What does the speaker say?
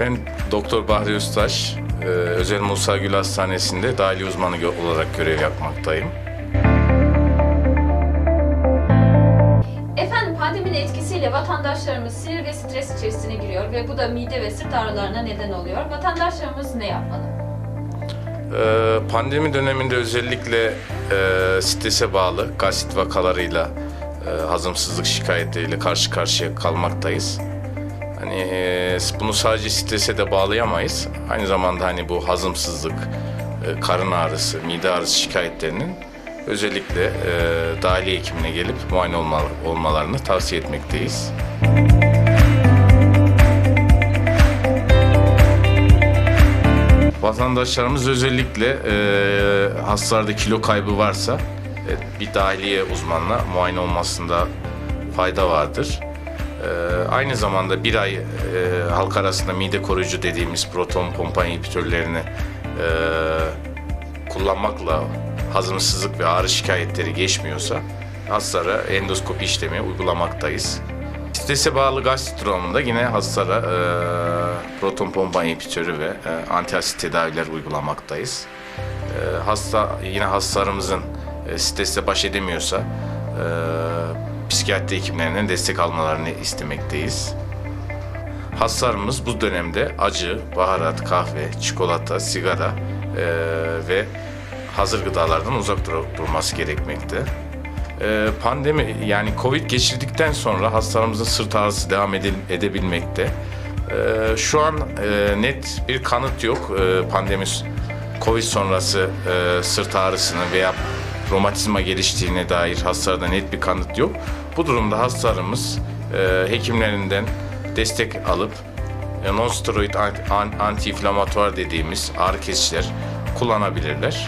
Ben Doktor Bahri Öztaş, e, Özel Musa Gül Hastanesi'nde dahili uzmanı olarak görev yapmaktayım. Efendim pandeminin etkisiyle vatandaşlarımız sinir ve stres içerisine giriyor ve bu da mide ve sırt ağrılarına neden oluyor. Vatandaşlarımız ne yapmalı? E, Pandemi döneminde özellikle e, strese bağlı gastrit vakalarıyla, e, hazımsızlık şikayetleriyle karşı karşıya kalmaktayız. Hani e, bunu sadece strese de bağlayamayız. Aynı zamanda hani bu hazımsızlık, e, karın ağrısı, mide ağrısı şikayetlerinin özellikle e, dahiliye hekimine gelip muayene olma, olmalarını tavsiye etmekteyiz. Vatandaşlarımız özellikle e, hastalarda kilo kaybı varsa e, bir dahiliye uzmanla muayene olmasında fayda vardır. E, aynı zamanda bir ay e, halk arasında mide koruyucu dediğimiz proton pompa inhibitörlerini e, kullanmakla hazımsızlık ve ağrı şikayetleri geçmiyorsa hastalara endoskopi işlemi uygulamaktayız. Strese bağlı gastrit durumunda yine hastalara e, proton pompa inhibitörü ve e, antiasit tedaviler uygulamaktayız. E, hasta yine hastalarımızın e, stresle baş edemiyorsa e, psikiyatri hekimlerinden destek almalarını istemekteyiz. Hastalarımız bu dönemde acı, baharat, kahve, çikolata, sigara e, ve hazır gıdalardan uzak dur- durması gerekmekte. E, pandemi yani Covid geçirdikten sonra hastalarımızın sırt ağrısı devam edil- edebilmekte. E, şu an e, net bir kanıt yok e, pandemi Covid sonrası e, sırt ağrısının veya romatizma geliştiğine dair hastalarda net bir kanıt yok. Bu durumda hastalarımız e, hekimlerinden destek alıp e, non-steroid an- an- anti-inflamatuar dediğimiz ağrı kesiciler kullanabilirler.